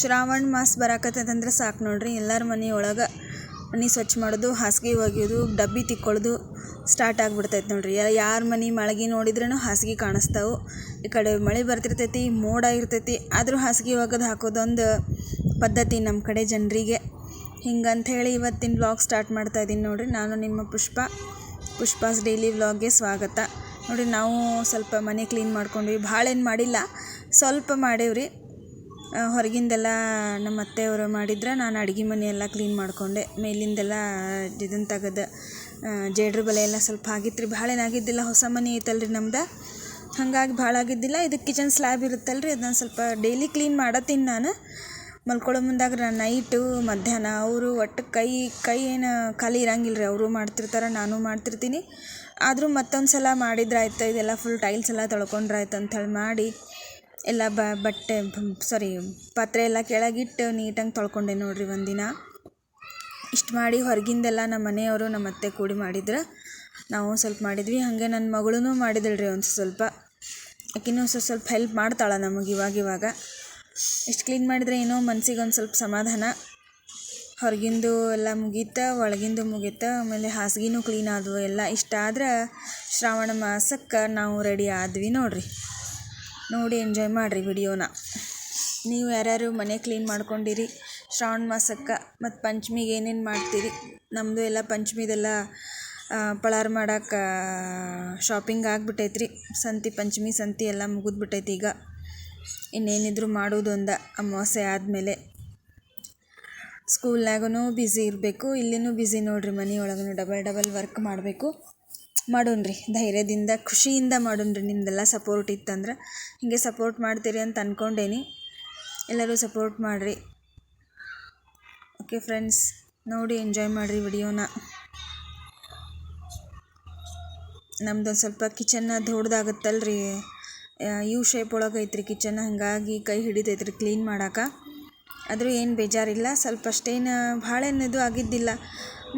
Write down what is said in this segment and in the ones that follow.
ಶ್ರಾವಣ ಮಾಸ ಬರಾಕತ್ತದಂದ್ರೆ ಸಾಕು ನೋಡ್ರಿ. ಎಲ್ಲರ ಮನೆಯೊಳಗೆ ಮನೆ ಸ್ವಚ್ಛ ಮಾಡೋದು, ಹಾಸಿಗೆ ಒಗೆಯೋದು, ಡಬ್ಬಿ ತಿಕ್ಕೊಳ್ಳೋದು ಸ್ಟಾರ್ಟ್ ಆಗಿಬಿಡ್ತೈತೆ ನೋಡ್ರಿ. ಯಾರ ಮನೆ ಮಳಗಿ ನೋಡಿದ್ರೂ ಹಾಸಿಗೆ ಕಾಣಿಸ್ತಾವೆ. ಈ ಕಡೆ ಮಳೆ ಬರ್ತಿರ್ತೈತಿ, ಮೋಡ ಇರ್ತೈತಿ. ಆದರೂ ಹಾಸಿಗೆ ಒಗೆದು ಹಾಕೋದೊಂದು ಪದ್ಧತಿ ನಮ್ಮ ಕಡೆ ಜನರಿಗೆ. ಹೇಳಿ ಇವತ್ತಿನ ವ್ಲಾಗ್ ಸ್ಟಾರ್ಟ್ ಮಾಡ್ತಾ ಇದ್ದೀನಿ ನೋಡ್ರಿ. ನಾನು ನಿಮ್ಮ ಪುಷ್ಪ, ಪುಷ್ಪಾಸ್ ಡೈಲಿ ವ್ಲಾಗ್ಗೆ ಸ್ವಾಗತ. ನೋಡಿರಿ, ನಾವು ಸ್ವಲ್ಪ ಮನೆ ಕ್ಲೀನ್ ಮಾಡ್ಕೊಂಡ್ವಿ. ಭಾಳ ಏನು ಮಾಡಿಲ್ಲ, ಸ್ವಲ್ಪ ಮಾಡೇವ್ರಿ. ಹೊರಗಿಂದೆಲ್ಲ ನಮ್ಮ ಅತ್ತೆಯವರು ಮಾಡಿದ್ರೆ ನಾನು ಅಡ್ಗೆ ಮನೆ ಎಲ್ಲ ಕ್ಲೀನ್ ಮಾಡಿಕೊಂಡೆ. ಮೇಲಿಂದೆಲ್ಲ ಇದನ್ನು ತೆಗೆದು ಜೇಡ್ರ ಬಲೆ ಎಲ್ಲ ಸ್ವಲ್ಪ ಆಗಿತ್ತು ರೀ. ಭಾಳ ಏನಾಗಿದ್ದಿಲ್ಲ ಹೊಸ ಮನೆ ಐತಲ್ಲ ರೀ ನಮ್ದು. ಹಾಗಾಗಿ ಭಾಳ ಆಗಿದ್ದಿಲ್ಲ. ಇದು ಕಿಚನ್ ಸ್ಲ್ಯಾಬ್ ಇರುತ್ತಲ್ಲ ರೀ ಅದನ್ನು ಸ್ವಲ್ಪ ಡೈಲಿ ಕ್ಲೀನ್ ಮಾಡತ್ತೀನಿ ನಾನು. ಮಲ್ಕೊಳ್ಳೋ ಮುಂದಾಗ ನಾನು ನೈಟು ಮಧ್ಯಾಹ್ನ ಅವರು ಒಟ್ಟು ಕೈ ಕೈ ಏನು ಖಾಲಿ ಇರಂಗಿಲ್ಲ ರೀ ಅವರು ಮಾಡ್ತಿರ್ತಾರೆ, ನಾನು ಮಾಡ್ತಿರ್ತೀನಿ. ಆದರೂ ಮತ್ತೊಂದು ಸಲ ಮಾಡಿದ್ರಾಯ್ತು, ಇದೆಲ್ಲ ಫುಲ್ ಟೈಲ್ಸ್ ಎಲ್ಲ ತೊಳ್ಕೊಂಡ್ರಾಯ್ತು ಅಂಥೇಳಿ ಮಾಡಿ. ಎಲ್ಲ ಬಟ್ಟೆ ಸಾರಿ ಪಾತ್ರೆ ಎಲ್ಲ ಕೆಳಗಿಟ್ಟು ನೀಟಾಗಿ ತೊಳ್ಕೊಂಡೆ ನೋಡಿರಿ ಒಂದಿನ. ಇಷ್ಟು ಮಾಡಿ ಹೊರಗಿಂದೆಲ್ಲ ನಮ್ಮ ಮನೆಯವರು ನಮ್ಮ ಅತ್ತೆ ಕೂಡಿ ಮಾಡಿದ್ರು. ನಾವು ಸ್ವಲ್ಪ ಮಾಡಿದ್ವಿ. ಹಾಗೆ ನನ್ನ ಮಗಳೂ ಮಾಡಿದಳು ರೀ ಒಂದು ಸ್ವಲ್ಪ. ಆಕಿನೂ ಸ್ವಲ್ಪ ಸ್ವಲ್ಪ ಹೆಲ್ಪ್ ಮಾಡ್ತಾಳೆ ನಮಗೆ ಇವಾಗ ಇವಾಗ. ಇಷ್ಟು ಕ್ಲೀನ್ ಮಾಡಿದರೆ ಏನೋ ಮನ್ಸಿಗೆ ಒಂದು ಸ್ವಲ್ಪ ಸಮಾಧಾನ. ಹೊರಗಿಂದು ಎಲ್ಲ ಮುಗೀತು, ಒಳಗಿಂದು ಮುಗೀತು, ಆಮೇಲೆ ಹಾಸಿಗೆನೂ ಕ್ಲೀನ್ ಆದವು. ಎಲ್ಲ ಇಷ್ಟ ಆದ್ರೆ ಶ್ರಾವಣ ಮಾಸಕ್ಕೆ ನಾವು ರೆಡಿ ಆದ್ವಿ ನೋಡಿರಿ. ನೋಡಿ ಎಂಜಾಯ್ ಮಾಡಿರಿ ವಿಡಿಯೋನ ನೀವು ಯಾರ್ಯಾರು ಮನೆ ಕ್ಲೀನ್ ಮಾಡ್ಕೊಂಡಿರಿ, ಶ್ರಾವಣ ಮಾಸಕ್ಕೆ ಮತ್ತು ಪಂಚಮಿಗೆ ಏನೇನು ಮಾಡ್ತೀರಿ ನಮ್ಮದು ಎಲ್ಲ ಪಂಚಮಿದೆಲ್ಲ ಪಳಾರ್ ಮಾಡಕ್ಕೆ ಶಾಪಿಂಗ್ ಆಗಿಬಿಟ್ಟೈತೆ ರೀ ಸಂತೆ ಪಂಚಮಿ, ಸಂತಿ ಎಲ್ಲ ಮುಗಿದ್ಬಿಟ್ಟೈತಿ ಈಗ. ಇನ್ನೇನಿದ್ರು ಮಾಡೋದೊಂದ ಅಮಾವಾಸ್ಯೆ ಆದಮೇಲೆ. ಸ್ಕೂಲ್ನಾಗೂ ಬ್ಯುಸಿ ಇರಬೇಕು, ಇಲ್ಲಿನೂ ಬ್ಯುಸಿ ನೋಡಿರಿ ಮನೆ ಒಳಗೂ ಡಬಲ್ ಡಬಲ್ ವರ್ಕ್ ಮಾಡಬೇಕು. ಮಾಡೋಣ್ರಿ, ಧೈರ್ಯದಿಂದ, ಖುಷಿಯಿಂದ ಮಾಡೋಣ ರೀ ನಿಮ್ದೆಲ್ಲ ಸಪೋರ್ಟ್ ಇತ್ತಂದ್ರೆ. ಹೀಗೆ ಸಪೋರ್ಟ್ ಮಾಡ್ತೀರಿ ಅಂತ ಅಂದ್ಕೊಂಡೇನಿ ಎಲ್ಲರೂ ಸಪೋರ್ಟ್ ಮಾಡಿರಿ. ಓಕೆ ಫ್ರೆಂಡ್ಸ್ ನೋಡಿ ಎಂಜಾಯ್ ಮಾಡಿರಿ ವಿಡಿಯೋನ. ನಮ್ದೊಂದು ಸ್ವಲ್ಪ ಕಿಚನ್ನ ದೊಡ್ಡದಾಗತ್ತಲ್ರಿ ಯು ಶೇಪ್ ಒಳಗೆ ಐತ್ರಿ ಕಿಚನ್ ಹಾಗಾಗಿ ಕೈ ಹಿಡಿತೈತ್ರಿ ಕ್ಲೀನ್ ಮಾಡೋಕೆ. ಆದರೂ ಏನು ಬೇಜಾರಿಲ್ಲ, ಸ್ವಲ್ಪ ಅಷ್ಟೇನು ಭಾಳ ಇದು ಆಗಿದ್ದಿಲ್ಲ.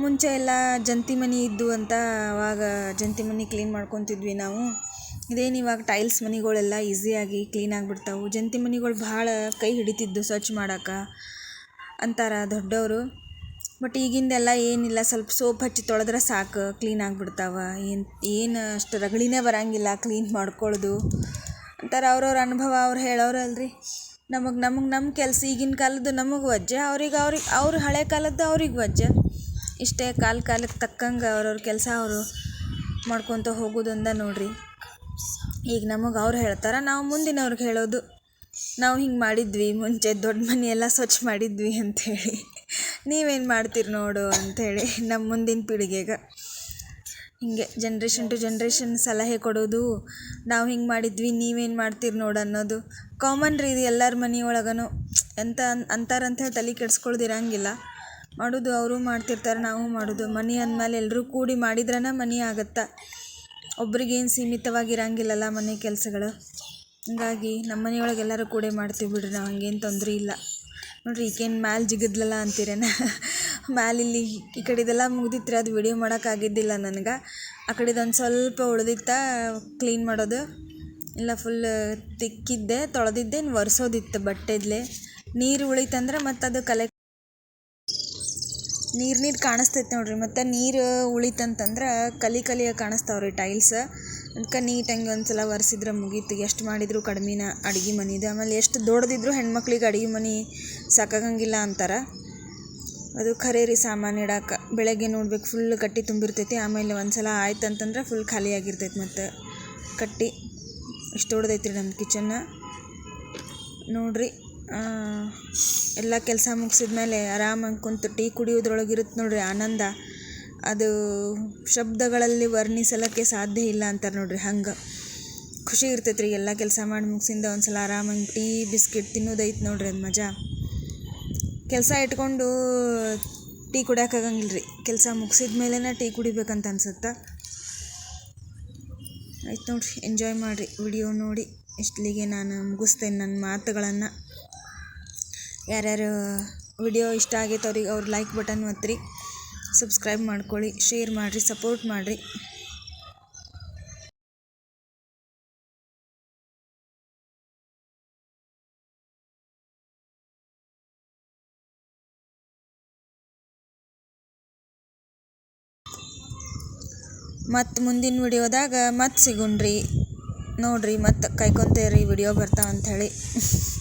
ಮುಂಚೆ ಎಲ್ಲ ಜಂತಿ ಮನೆ ಇದ್ದು ಅಂತ ಅವಾಗ ಜಂತಿ ಮನೆ ಕ್ಲೀನ್ ಮಾಡ್ಕೊತಿದ್ವಿ ನಾವು. ಇದೇನು ಇವಾಗ ಟೈಲ್ಸ್ ಮನೆಗಳೆಲ್ಲ ಈಸಿಯಾಗಿ ಕ್ಲೀನ್ ಆಗಿಬಿಡ್ತಾವೆ. ಜಂತಿ ಮನೆಗಳು ಭಾಳ ಕೈ ಹಿಡಿತಿದ್ದು ಸ್ವಚ್ಛ ಮಾಡಕ್ಕೆ ಅಂತಾರೆ ದೊಡ್ಡವರು. ಬಟ್ ಈಗಿಂದೆಲ್ಲ ಏನಿಲ್ಲ, ಸ್ವಲ್ಪ ಸೋಪ್ ಹಚ್ಚಿ ತೊಳೆದ್ರೆ ಸಾಕು ಕ್ಲೀನ್ ಆಗಿಬಿಡ್ತಾವೆ. ಏನು ಏನು ಅಷ್ಟು ರಗಳಿನೇ ಬರೋಂಗಿಲ್ಲ ಕ್ಲೀನ್ ಮಾಡ್ಕೊಳ್ಳೋದು ಅಂತಾರೆ ಅವ್ರವ್ರ ಅನುಭವ, ಅವ್ರು ಹೇಳೋರಲ್ರಿ ನಮಗೆ ನಮಗೆ ನಮ್ಮ ಕೆಲಸ ಈಗಿನ ಕಾಲದ್ದು ನಮಗೆ ವಜ್ಜೆ, ಅವ್ರಿಗೆ ಅವ್ರಿಗೆ, ಅವ್ರ ಹಳೆ ಕಾಲದ್ದು ಅವ್ರಿಗೆ ವಜ್ಜೆ. ಇಷ್ಟೇ ಕಾಲ ಕಾಲಕ್ಕೆ ತಕ್ಕಂಗೆ ಅವ್ರವ್ರ ಕೆಲಸ ಅವರು ಮಾಡ್ಕೊತ ಹೋಗೋದಂದ ನೋಡಿರಿ. ಈಗ ನಮಗೆ ಅವ್ರು ಹೇಳ್ತಾರೆ, ನಾವು ಮುಂದಿನವ್ರಿಗೆ ಹೇಳೋದು, ನಾವು ಹಿಂಗೆ ಮಾಡಿದ್ವಿ, ಮುಂಚೆ ದೊಡ್ಡ ಮನೆಯೆಲ್ಲ ಸ್ವಚ್ಛ ಮಾಡಿದ್ವಿ ಅಂಥೇಳಿ ನೀವೇನು ಮಾಡ್ತೀರಿ ನೋಡು ಅಂಥೇಳಿ ನಮ್ಮ ಮುಂದಿನ ಪೀಳಿಗೆಗೆ. ಹೀಗೆ ಜನ್ರೇಷನ್ ಟು ಜನ್ರೇಷನ್ ಸಲಹೆ ಕೊಡೋದು, ನಾವು ಹಿಂಗೆ ಮಾಡಿದ್ವಿ, ನೀವೇನು ಮಾಡ್ತೀರಿ ನೋಡು ಅನ್ನೋದು. ಕಾಮನ್ ರೀ ಇದು ಎಲ್ಲರ ಮನೆಯೊಳಗೂ ಎಂತ ಅಂತಾರಂತ ತಲೆ ಕೆಡ್ಸ್ಕೊಳ್ಳೋದು ಇರಂಗಿಲ್ಲ ಮಾಡೋದು, ಅವರು ಮಾಡ್ತಿರ್ತಾರೆ, ನಾವು ಮಾಡೋದು. ಮನೆ ಅಂದಮೇಲೆ ಎಲ್ಲರೂ ಕೂಡಿ ಮಾಡಿದ್ರನ ಮನೆ ಆಗತ್ತೆ? ಒಬ್ರಿಗೇನು ಸೀಮಿತವಾಗಿರಂಗಿಲ್ಲಲ್ಲ ಮನೆ ಕೆಲಸಗಳು? ಹಾಗಾಗಿ ನಮ್ಮ ಮನೆಯೊಳಗೆ ಎಲ್ಲರೂ ಕೂಡೆ ಮಾಡ್ತೀವಿ ಬಿಡ್ರಿ, ನಾವು ಹಂಗೇನು ತೊಂದರೆ ಇಲ್ಲ. ನೋಡಿರಿ, ಈಕೇನು ಮ್ಯಾಲೆ ಜಿಗಿದ್ಲಲ್ಲ ಅಂತೀರೇನ? ಮ್ಯಾಲೆ ಇಲ್ಲಿ ಈ ಕಡೆದೆಲ್ಲ ಮುಗ್ದಿತ್ತು ರೀ ಅದು ವಿಡಿಯೋ ಮಾಡೋಕ್ಕಾಗಿದ್ದಿಲ್ಲ ನನಗೆ. ಆ ಕಡೆದೊಂದು ಸ್ವಲ್ಪ ಉಳಿದಿತ್ತ, ಕ್ಲೀನ್ ಮಾಡೋದು. ಇಲ್ಲ ಫುಲ್ ತಿಕ್ಕಿದ್ದೆ, ತೊಳೆದಿದ್ದೆ ಇನ್ನು ಒರೆಸೋದಿತ್ತು ಬಟ್ಟೆದ್ಲೆ. ನೀರು ಉಳಿತಂದ್ರೆ ಮತ್ತು ಅದು ಕಲೆ ನೀರು ನೀರು ಕಾಣಿಸ್ತೈತೆ ನೋಡಿರಿ, ಮತ್ತು ನೀರು ಉಳಿತಂತಂದ್ರೆ ಕಲಿ ಕಲಿಯಾಗಿ ಕಾಣಿಸ್ತಾವೆ ರೀ ಟೈಲ್ಸ್. ಅದಕ್ಕೆ ನೀಟಾಗಿ ಒಂದು ಸಲ ಒರೆಸಿದ್ರೆ ಮುಗೀತು, ಎಷ್ಟು ಮಾಡಿದರೂ ಕಡ್ಮೆನ ಅಡ್ಗೆ ಮನೆದು. ಆಮೇಲೆ ಎಷ್ಟು ದೊಡ್ಡದಿದ್ರು ಹೆಣ್ಮಕ್ಳಿಗೆ ಅಡ್ಗೆ ಮನೆ ಸಾಕಾಗಂಗಿಲ್ಲ ಅಂತಾರೆ. ಅದು ಖರೆ ರೀ ಸಾಮಾನು ಇಡಕ್ಕೆ ಬೆಳಗ್ಗೆ ನೋಡ್ಬೇಕು ಫುಲ್ ಕಟ್ಟಿ ತುಂಬಿರ್ತೈತಿ, ಆಮೇಲೆ ಒಂದು ಸಲ ಆಯ್ತು ಅಂತಂದ್ರೆ ಫುಲ್ ಖಾಲಿಯಾಗಿರ್ತೈತೆ ಮತ್ತು ಕಟ್ಟಿ. ಇಷ್ಟು ದೊಡ್ಡದೈತಿ ರೀ ನಮ್ಮ ಕಿಚನ್ನ ನೋಡಿರಿ. ಎಲ್ಲ ಕೆಲಸ ಮುಗಿಸಿದ್ಮೇಲೆ ಆರಾಮಾಗಿ ಕುಂತು ಟೀ ಕುಡಿಯೋದ್ರೊಳಗೆ ಇರುತ್ತೆ ನೋಡಿರಿ ಆನಂದ. ಅದು ಶಬ್ದಗಳಲ್ಲಿ ವರ್ಣಿಸಲಿಕ್ಕೆ ಸಾಧ್ಯ ಇಲ್ಲ ಅಂತಾರೆ ನೋಡಿರಿ ಹಂಗೆ. ಖುಷಿ ಇರ್ತೈತೆ ರೀ ಎಲ್ಲ ಕೆಲಸ ಮಾಡಿ ಮುಗಿಸಿಂದ ಒಂದು ಸಲ ಆರಾಮಾಗಿ ಟೀ, ಬಿಸ್ಕಿಟ್ ತಿನ್ನೋದೈತೆ ನೋಡಿರಿ ಅದು ಮಜಾ. ಕೆಲಸ ಇಟ್ಕೊಂಡು ಟೀ ಕುಡಿಯೋಕ್ಕಾಗಂಗಿಲ್ಲ ರೀ ಕೆಲಸ ಮುಗಿಸಿದ ಮೇಲೇ ಟೀ ಕುಡಿಬೇಕಂತ ಅನ್ಸುತ್ತೆ. ಆಯ್ತು ನೋಡಿರಿ, ಎಂಜಾಯ್ ಮಾಡಿರಿ, ವಿಡಿಯೋ ನೋಡಿ. ಇಷ್ಟಲಿಗೆ ನಾನು ಮುಗಿಸ್ತೇನೆ ನನ್ನ ಮಾತುಗಳನ್ನು. ಯಾರ್ಯಾರು ವಿಡಿಯೋ ಇಷ್ಟ ಆಗೈತೆ ಅವ್ರಿಗೆ ಅವ್ರು ಲೈಕ್ ಬಟನ್ ಒತ್ತಿರಿ ಸಬ್ಸ್ಕ್ರೈಬ್ ಮಾಡ್ಕೊಳ್ಳಿ ಶೇರ್ ಮಾಡಿರಿ ಸಪೋರ್ಟ್ ಮಾಡಿರಿ. ಮತ್ತು ಮುಂದಿನ ವಿಡಿಯೋದಾಗ ಮತ್ತೆ ಸಿಗುಣ್ರಿ. ನೋಡ್ರಿ ಮತ್ತು ಕೈಕೊಂತೇರಿ ವಿಡಿಯೋ ಬರ್ತಾವಂಥೇಳಿ